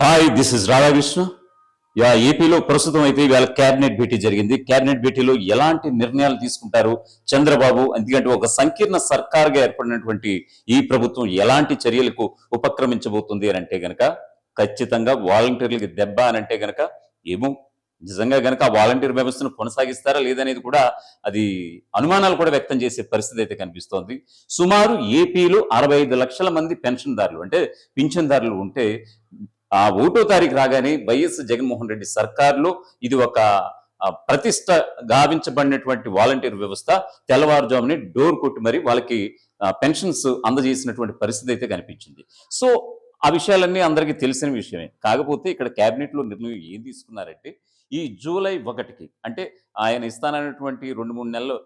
Hi this is Radhakrishna yeah ఏపీలో ప్రస్తుతం అయితే ఇవాళ కేబినెట్ భేటీ జరిగింది. కేబినెట్ భేటీలో ఎలాంటి నిర్ణయాలు తీసుకుంటారు చంద్రబాబు? ఎందుకంటే ఒక సంకీర్ణ సర్కార్గా ఏర్పడినటువంటి ఈ ప్రభుత్వం ఎలాంటి చర్యలకు ఉపక్రమించబోతుంది అని అంటే గనక ఖచ్చితంగా వాలంటీర్లకి దెబ్బ అని అంటే గనక ఏమో నిజంగా గనక వాలంటీర్ వ్యవస్థను కొనసాగిస్తారా లేదనేది కూడా అది అనుమానాలు కూడా వ్యక్తం చేసే పరిస్థితి అయితే కనిపిస్తోంది. సుమారు ఏపీలో అరవై ఐదు లక్షల మంది పెన్షన్దారులు అంటే పింఛన్దారులు ఉంటే ఆ ఒకటో తారీఖు రాగానే వైఎస్ జగన్మోహన్ రెడ్డి సర్కార్లో ఇది ఒక ప్రతిష్ట గావించబడినటువంటి వాలంటీర్ వ్యవస్థ. తెల్లవారుజామునే డోర్ కొట్టి మరి వాళ్ళకి పెన్షన్స్ అందజేసినటువంటి పరిస్థితి అయితే కనిపించింది. సో ఆ విషయాలన్నీ అందరికీ తెలిసిన విషయమే. కాకపోతే ఇక్కడ క్యాబినెట్లో నిర్ణయం ఏం తీసుకున్నారంటే ఈ జూలై ఒకటికి అంటే ఆయన ఇస్తానన్నటువంటి రెండు మూడు నెలలు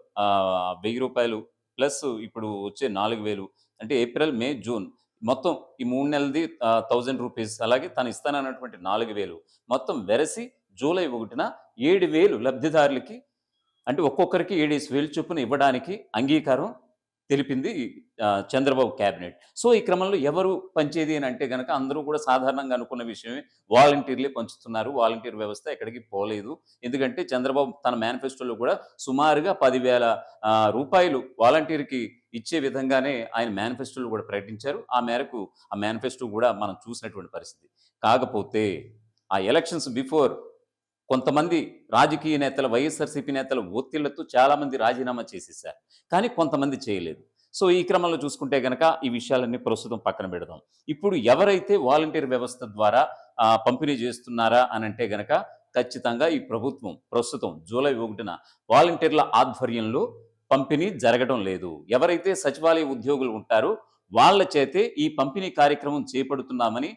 వెయ్యి రూపాయలు ప్లస్ ఇప్పుడు వచ్చే నాలుగు వేలు అంటే ఏప్రిల్ మే జూన్ మొత్తం ఈ మూడు నెలది థౌజండ్ రూపీస్ అలాగే తను ఇస్తానన్నటువంటి నాలుగు వేలు మొత్తం వెరసి జూలై ఒకటిన ఏడు వేలు లబ్ధిదారులకి అంటే ఒక్కొక్కరికి ఏడేసి వేలు చొప్పున ఇవ్వడానికి అంగీకారం తెలిపింది చంద్రబాబు క్యాబినెట్. సో ఈ క్రమంలో ఎవరు పంచేది అని అంటే కనుక అందరూ కూడా సాధారణంగా అనుకున్న విషయమే వాలంటీర్లే పంచుతున్నారు. వాలంటీర్ వ్యవస్థ ఎక్కడికి పోలేదు. ఎందుకంటే చంద్రబాబు తన మేనిఫెస్టోలో కూడా సుమారుగా పదివేల రూపాయలు వాలంటీర్కి ఇచ్చే విధంగానే ఆయన మేనిఫెస్టోలు కూడా ప్రకటించారు. ఆ మేరకు ఆ మేనిఫెస్టో కూడా మనం చూసినటువంటి పరిస్థితి. కాకపోతే ఆ ఎలక్షన్స్ బిఫోర్ కొంతమంది రాజకీయ నేతల వైఎస్ఆర్సీపీ నేతల ఒత్తిళ్ళతో చాలామంది రాజీనామా చేసేసారు. కానీ కొంతమంది చేయలేదు. సో ఈ క్రమంలో చూసుకుంటే గనక ఈ విషయాలన్నీ ప్రస్తుతం పక్కన పెడదాం. ఇప్పుడు ఎవరైతే వాలంటీర్ వ్యవస్థ ద్వారా ఆ, పంపిణీ చేస్తున్నారా అని అంటే గనక ఖచ్చితంగా ఈ ప్రభుత్వం ప్రస్తుతం జూలై ఒకటిన వాలంటీర్ల ఆధ్వర్యంలో పంపిణీ జరగడం లేదు. ఎవరైతే సచివాలయ ఉద్యోగులు ఉంటారో వాళ్ళ చేతే ఈ పంపిణీ కార్యక్రమం చేపడుతున్నామని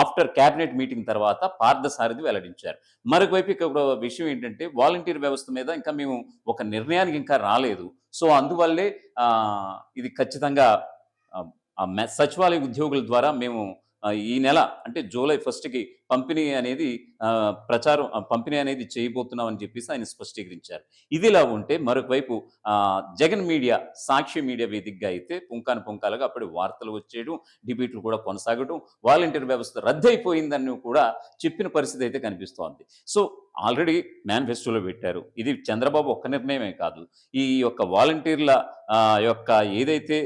ఆఫ్టర్ క్యాబినెట్ మీటింగ్ తర్వాత పార్థసారథి వెల్లడించారు. మరొకవైపు ఇక్కడ విషయం ఏంటంటే వాలంటీర్ వ్యవస్థ మీద ఇంకా మేము ఒక నిర్ణయానికి ఇంకా రాలేదు. సో అందువల్లే ఇది ఖచ్చితంగా సచివాలయ ఉద్యోగుల ద్వారా మేము ఈ నెల అంటే జూలై ఫస్ట్కి పంపిణీ అనేది ప్రచారం ఆ, పంపిణీ అనేది చేయబోతున్నాం అని చెప్పేసి ఆయన స్పష్టీకరించారు. ఇదిలా ఉంటే మరొక వైపు జగన్ మీడియా సాక్షి మీడియా వేదికగా అయితే పుంకాను పుంకాలుగా అప్పుడు వార్తలు వచ్చేయడం డిబేట్లు కూడా కొనసాగడం వాలంటీర్ వ్యవస్థ రద్దయిపోయిందని కూడా చెప్పిన పరిస్థితి అయితే కనిపిస్తోంది. సో ఆల్రెడీ మేనిఫెస్టోలో పెట్టారు. ఇది చంద్రబాబు ఒక్క నిర్ణయమే కాదు. ఈ యొక్క వాలంటీర్ల యొక్క ఏదైతే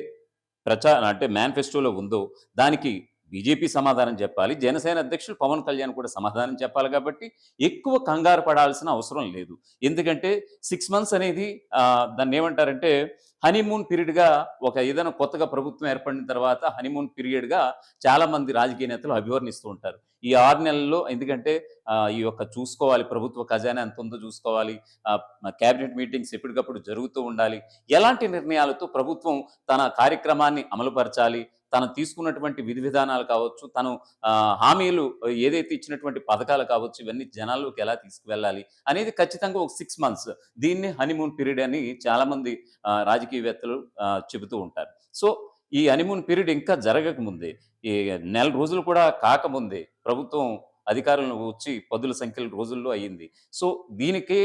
ప్రచార అంటే మేనిఫెస్టోలో ఉందో దానికి బీజేపీ సమాధానం చెప్పాలి జనసేన అధ్యక్షులు పవన్ కళ్యాణ్ కూడా సమాధానం చెప్పాలి కాబట్టి ఎక్కువ కంగారు పడాల్సిన అవసరం లేదు. ఎందుకంటే సిక్స్ మంత్స్ అనేది దాన్ని ఏమంటారంటే హనీమూన్ పీరియడ్గా ఒక ఏదైనా కొత్తగా ప్రభుత్వం ఏర్పడిన తర్వాత హనీమూన్ పీరియడ్గా చాలా మంది రాజకీయ నేతలు అభివర్ణిస్తూ ఉంటారు. ఈ ఆరు నెలల్లో ఎందుకంటే ఈ యొక్క చూసుకోవాలి ప్రభుత్వ ఖజానా ఎంత ఉందో చూసుకోవాలి క్యాబినెట్ మీటింగ్స్ ఎప్పటికప్పుడు జరుగుతూ ఉండాలి. ఎలాంటి నిర్ణయాలతో ప్రభుత్వం తన కార్యక్రమాన్ని అమలుపరచాలి తను తీసుకున్నటువంటి విధి విధానాలు కావచ్చు తను హామీలు ఏదైతే ఇచ్చినటువంటి పథకాలు కావచ్చు ఇవన్నీ జనాల్లోకి ఎలా తీసుకువెళ్ళాలి అనేది ఖచ్చితంగా ఒక సిక్స్ మంత్స్ దీన్ని హనీమూన్ పీరియడ్ అని చాలామంది రాజకీయవేత్తలు చెబుతూ ఉంటారు. సో ఈ హనీమూన్ పీరియడ్ ఇంకా జరగకముందే ఈ నెల రోజులు కూడా కాకముందే ప్రభుత్వం అధికారులను వచ్చి పదుల సంఖ్యల రోజుల్లో అయ్యింది. సో దీనికే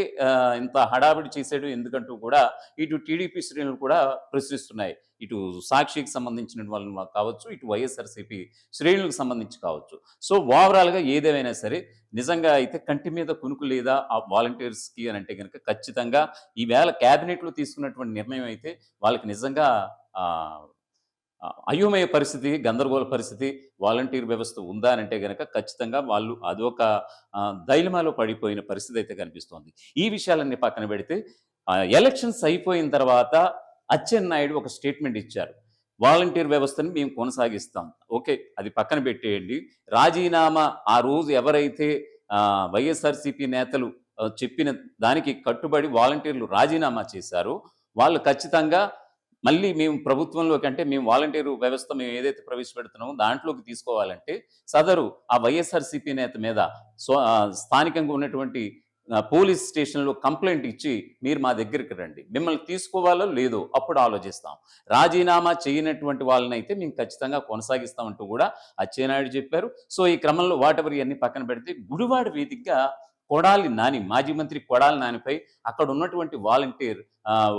ఇంత హడావిడి చేశాడు. ఎందుకంటూ కూడా ఇటు టీడీపీ శ్రేణులు కూడా ప్రశ్నిస్తున్నాయి. ఇటు సాక్షికి సంబంధించిన వాళ్ళు కావచ్చు ఇటు వైఎస్ఆర్సీపీ శ్రేణులకు సంబంధించి కావచ్చు. సో ఓవరాల్గా ఏదేమైనా సరే నిజంగా అయితే కంటి మీద కునుకు లేదా ఆ వాలంటీర్స్కి అని అంటే కనుక ఖచ్చితంగా ఈవేళ క్యాబినెట్లో తీసుకున్నటువంటి నిర్ణయం అయితే వాళ్ళకి నిజంగా అయోమయ పరిస్థితి గందరగోళ పరిస్థితి వాలంటీర్ వ్యవస్థ ఉందా అని అంటే కనుక ఖచ్చితంగా వాళ్ళు అదొక ఒక దైలమాలో పడిపోయిన పరిస్థితి అయితే కనిపిస్తోంది. ఈ విషయాలన్నీ పక్కన పెడితే ఎలక్షన్స్ అయిపోయిన తర్వాత అచ్చెన్నాయుడు ఒక స్టేట్మెంట్ ఇచ్చారు. వాలంటీర్ వ్యవస్థని మేము కొనసాగిస్తాం. ఓకే అది పక్కన పెట్టేయండి. రాజీనామా ఆ రోజు ఎవరైతే వైఎస్ఆర్సీపీ నేతలు చెప్పిన దానికి కట్టుబడి వాలంటీర్లు రాజీనామా చేశారో వాళ్ళు ఖచ్చితంగా మళ్ళీ మేము ప్రభుత్వంలోకి అంటే మేము వాలంటీర్ వ్యవస్థ మేము ఏదైతే ప్రవేశపెడుతున్నామో దాంట్లోకి తీసుకోవాలంటే సదరు ఆ వైఎస్ఆర్సీపీ నేత మీద సో స్థానికంగా ఉన్నటువంటి పోలీస్ స్టేషన్లో కంప్లైంట్ ఇచ్చి మీరు మా దగ్గరికి రండి. మిమ్మల్ని తీసుకోవాలో లేదో అప్పుడు ఆలోచిస్తాం. రాజీనామా చేయనటువంటి వాళ్ళని అయితే మేము ఖచ్చితంగా కొనసాగిస్తామంటూ కూడా అచ్చెన్నాయుడు చెప్పారు. సో ఈ క్రమంలో వాటెవర్ ఇవన్నీ పక్కన పెడితే గుడివాడ వేదికగా కొడాలి నాని మాజీ మంత్రి కొడాలి నానిపై అక్కడ ఉన్నటువంటి వాలంటీర్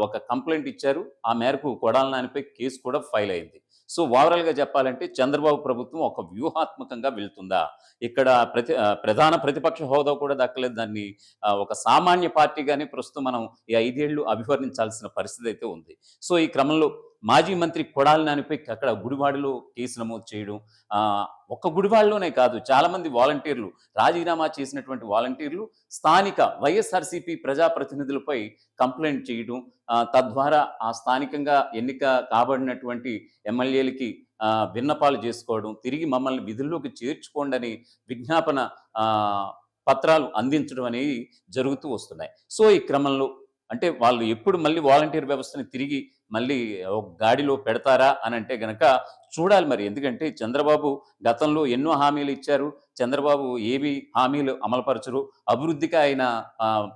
ఒక కంప్లైంట్ ఇచ్చారు. ఆ మేరకు కొడాలి నానిపై కేసు కూడా ఫైల్ అయింది. సో ఓవరాల్గా చెప్పాలంటే చంద్రబాబు ప్రభుత్వం ఒక వ్యూహాత్మకంగా వెళ్తుందా? ఇక్కడ ప్రతి ప్రధాన ప్రతిపక్ష హోదా కూడా దక్కలేదు. దాన్ని ఒక సామాన్య పార్టీగానే ప్రస్తుతం మనం ఈ ఐదేళ్ళు అభివర్ణించాల్సిన పరిస్థితి అయితే ఉంది. సో ఈ క్రమంలో మాజీ మంత్రి కొడాలి నానిపై అక్కడ గుడివాడలో కేసు నమోదు చేయడం ఒక్క గుడివాడలోనే కాదు చాలా మంది వాలంటీర్లు రాజీనామా చేసినటువంటి వాలంటీర్లు స్థానిక వైఎస్ఆర్సీపీ ప్రజాప్రతినిధులపై కంప్లైంట్ చేయడం తద్వారా ఆ స్థానికంగా ఎన్నిక కాబడినటువంటి ఎమ్మెల్యేలకి విన్నపాలు చేసుకోవడం తిరిగి మమ్మల్ని విధుల్లోకి చేర్చుకోండి అని విజ్ఞాపన పత్రాలు అందించడం అనేవి జరుగుతూ వస్తున్నాయి. సో ఈ క్రమంలో అంటే వాళ్ళు ఎప్పుడు మళ్ళీ వాలంటీర్ వ్యవస్థని తిరిగి మళ్ళీ ఒక గాడిలో పెడతారా అని అంటే గనక చూడాలి మరి. ఎందుకంటే చంద్రబాబు గతంలో ఎన్నో హామీలు ఇచ్చారు. చంద్రబాబు ఏవి హామీలు అమలుపరచరు. అభివృద్ధికి ఆయన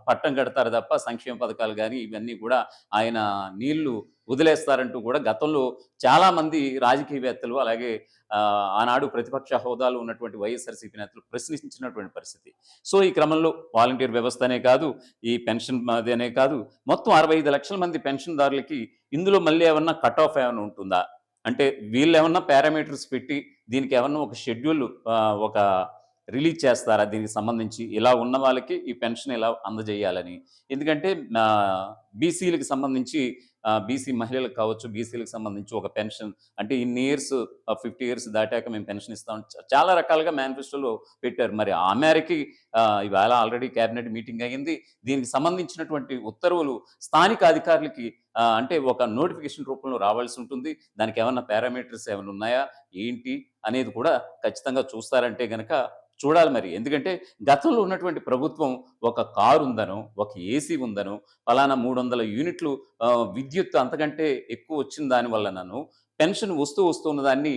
పట్టం కడతారు తప్ప సంక్షేమ పథకాలు కానీ ఇవన్నీ కూడా ఆయన నీళ్ళు వదిలేస్తారంటూ కూడా గతంలో చాలామంది రాజకీయవేత్తలు అలాగే ఆనాడు ప్రతిపక్ష హోదాలు ఉన్నటువంటి వైఎస్ఆర్సీపీ నేతలు ప్రశ్నించినటువంటి పరిస్థితి. సో ఈ క్రమంలో వాలంటీర్ వ్యవస్థ అనే కాదు ఈ పెన్షన్ అనే కాదు మొత్తం అరవై ఐదు లక్షల మంది పెన్షన్దారులకి ఇందులో మళ్ళీ ఏమన్నా కట్ ఆఫ్ ఏమైనా ఉంటుందా? అంటే వీళ్ళు ఏమన్నా పారామీటర్స్ పెట్టి దీనికి ఏమన్నా ఒక షెడ్యూల్ ఒక రిలీజ్ చేస్తారా? దీనికి సంబంధించి ఇలా ఉన్న వాళ్ళకి ఈ పెన్షన్ ఇలా అందజేయాలని. ఎందుకంటే బీసీలకు సంబంధించి బీసీ మహిళలకు కావచ్చు బీసీలకు సంబంధించి ఒక పెన్షన్ అంటే ఇన్ని ఇయర్స్ ఫిఫ్టీ ఇయర్స్ దాటాక మేము పెన్షన్ ఇస్తాం. చాలా రకాలుగా మేనిఫెస్టోలో పెట్టారు. మరి ఆ మేరకి ఇవాళ ఆల్రెడీ కేబినెట్ మీటింగ్ అయ్యింది. దీనికి సంబంధించినటువంటి ఉత్తర్వులు స్థానిక అధికారులకి అంటే ఒక నోటిఫికేషన్ రూపంలో రావాల్సి ఉంటుంది. దానికి ఏమన్నా పారామీటర్స్ ఏమైనా ఉన్నాయా? ఏంటి? అనేది కూడా ఖచ్చితంగా చూస్తారంటే గనక చూడాలి మరి. ఎందుకంటే గతంలో ఉన్నటువంటి ప్రభుత్వం ఒక కారు ఉందనో ఒక ఏసీ ఉందనో ఫలానా మూడు వందల యూనిట్లు విద్యుత్ అంతకంటే ఎక్కువ వచ్చిన దాని నన్ను పెన్షన్ వస్తూ వస్తున్న దాన్ని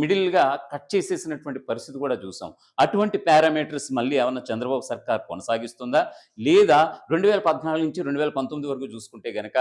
మిడిల్గా కట్ చేసేసినటువంటి పరిస్థితి కూడా చూసాం. అటువంటి పారామీటర్స్ మళ్ళీ ఏమన్నా చంద్రబాబు సర్కార్ కొనసాగిస్తుందా? లేదా రెండు వేల పద్నాలుగు నుంచి రెండు వేల పంతొమ్మిది వరకు చూసుకుంటే గనక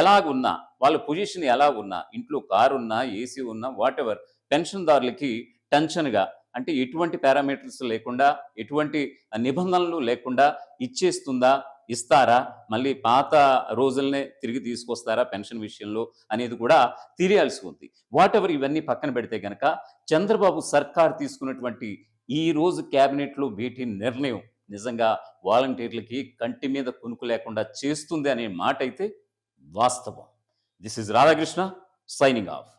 ఎలాగున్నా వాళ్ళ పొజిషన్ ఎలా ఉన్నా ఇంట్లో కారు ఉన్నా ఏసీ ఉన్నా వాటెవర్ పెన్షన్దారులకి టెన్షన్గా అంటే ఎటువంటి పారామీటర్స్ లేకుండా ఎటువంటి నిబంధనలు లేకుండా ఇచ్చేస్తుందా? ఇస్తారా? మళ్ళీ పాత రోజులనే తిరిగి తీసుకొస్తారా పెన్షన్ విషయంలో అనేది కూడా తెలియాల్సి ఉంది. వాట్ ఎవర్ ఇవన్నీ పక్కన పెడితే గనక చంద్రబాబు సర్కార్ తీసుకున్నటువంటి ఈ రోజు క్యాబినెట్లో భేటీ నిర్ణయం నిజంగా వాలంటీర్లకి కంటి మీద కునుకు లేకుండా చేస్తుంది అనే మాట అయితే వాస్తవం. This is Radhakrishna signing off.